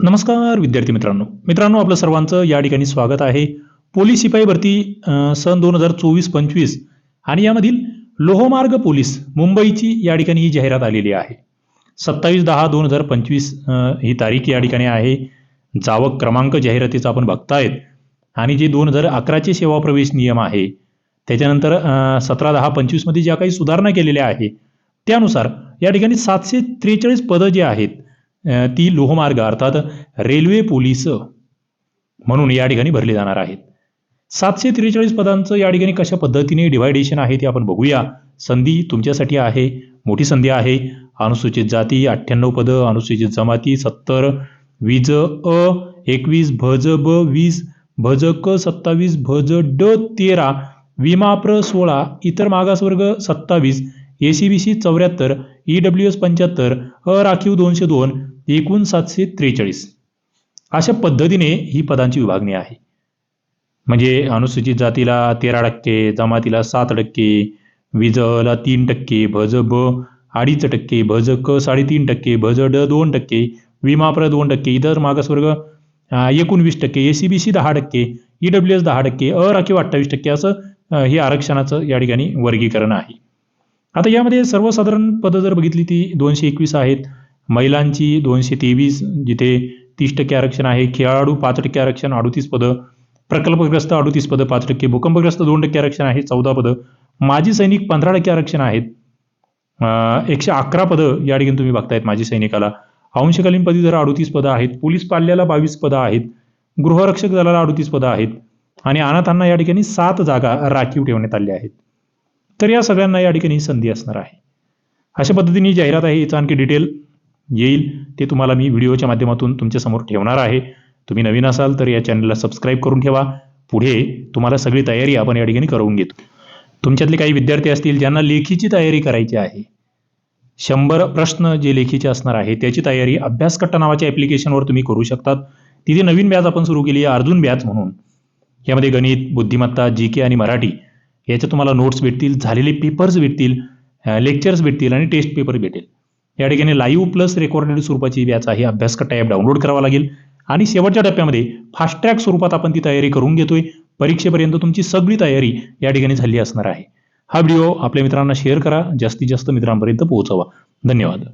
नमस्कार विद्यार्थी मित्रांनो. मित्रांनो आपलं सर्वांचं या ठिकाणी स्वागत आहे. पोलीस शिपाई भरती सन दोन हजार चोवीस पंचवीस आणि यामधील लोहमार्ग पोलीस मुंबईची या ठिकाणी ही जाहिरात आलेली आहे. सत्तावीस दहा दोन हजार पंचवीस ही तारीख या ठिकाणी आहे. जावक क्रमांक जाहिरातीचा आपण बघतायत. आणि जे दोन हजार अकराचे सेवा प्रवेश नियम आहे त्याच्यानंतर सतरा दहा पंचवीसमध्ये ज्या काही सुधारणा केलेल्या आहे त्यानुसार या ठिकाणी सातशे त्रेचाळीस पदं जी आहेत ती लोहमार्ग अर्थात रेल्वे पोलीस म्हणून या ठिकाणी भरली जाणार आहेत. सातशे त्रेचाळीस पदांचं या ठिकाणी कशा पद्धतीने डिवायडेशन आहे ते आपण बघूया. संधी तुमच्यासाठी आहे मोठी संधी आहे. अनुसूचित जाती अठ्ठ्याण्णव पदं अनुसूचित जमाती सत्तर वीज अ एकवीस भज ब वीस भज क सत्तावीस भज ड तेरा विमाप्र सोळा इतर मागासवर्ग सत्तावीस ए सी बी सी चौऱ्याहत्तर ई डब्ल्यू एस पंच्याहत्तर अ राखीव दोनशे दोन एकूण सातशे त्रेचाळीस. अशा पद्धतीने ही पदांची विभागणी आहे. म्हणजे अनुसूचित जातीला तेरा टक्के जमातीला सात टक्के विजला तीन टक्के भज ब अडीच टक्के भज क साडेतीन टक्के भज ड दोन टक्के विमाप्र दोन टक्के इतर मागासवर्ग एकोणवीस टक्के ए सी बी सी दहा टक्के ई डब्ल्यू एस दहा टक्के अ राखीव अठ्ठावीस टक्के असं हे आरक्षणाचं या ठिकाणी वर्गीकरण आहे. आता यामध्ये सर्वसाधारण पदं जर बघितली ती दोनशे एकवीस आहेत. महिलांची दोनशे तेवीस जिथे तीस टक्के आरक्षण आहे. खेळाडू पाच टक्के आरक्षण अडुतीस पदं. प्रकल्पग्रस्त अडुतीस पदं पाच टक्के. भूकंपग्रस्त दोन टक्के आरक्षण आहे चौदा पदं. माजी सैनिक पंधरा टक्के आरक्षण आहेत. एकशे अकरा पदं या ठिकाणी तुम्ही बघतायत माजी सैनिकाला. अंशकालीन पदी जर अडुतीस पदं आहेत. पोलीस पाल्याला बावीस पदं आहेत. गृहरक्षक दलाला अडुतीस पदं आहेत. आणि अनाथांना या ठिकाणी सात जागा राखीव ठेवण्यात आल्या आहेत. तर या सगळ्यांना या ठिकाणी संधी असणार आहे. अशा पद्धतीने जाहिरात आहे. याचा आणखी डिटेल येईल. ते तुम्हाला मी व्हिडिओच्या माध्यमातून तुमच्यासमोर ठेवणार आहे. तुम्ही नवीन असाल तर या चॅनलला सबस्क्राईब करून ठेवा. पुढे तुम्हाला सगळी तयारी आपण या ठिकाणी करून घेतो. तुमच्यातले काही विद्यार्थी असतील ज्यांना लेखीची तयारी करायची आहे शंभर प्रश्न जे लेखीचे असणार आहे त्याची तयारी अभ्यासकट्टा नावाच्या ॲप्लिकेशनवर तुम्ही करू शकतात. तिथे नवीन बॅच आपण सुरू केली आहे अर्जुन बॅच म्हणून. यामध्ये गणित बुद्धिमत्ता जी के आणि मराठी याच्या तुम्हाला नोट्स भेटतील झालेले पेपर्स भेटतील लेक्चर्स भेटतील आणि टेस्ट पेपर भेटेल. या ठिकाणी लाईव्ह प्लस रेकॉर्डेड स्वरूपाची बॅच आहे. अभ्यासकट्टा ॲप डाउनलोड करावा लागेल. आणि शेवटच्या टप्प्यामध्ये फास्ट ट्रॅक स्वरूपात आपण ती तयारी करून घेतोय. परीक्षेपर्यंत तुमची सगळी तयारी या ठिकाणी झाली असणार आहे. हा व्हिडिओ आपल्या मित्रांना शेअर करा. जास्तीत जास्त मित्रांपर्यंत पोहोचवा. धन्यवाद.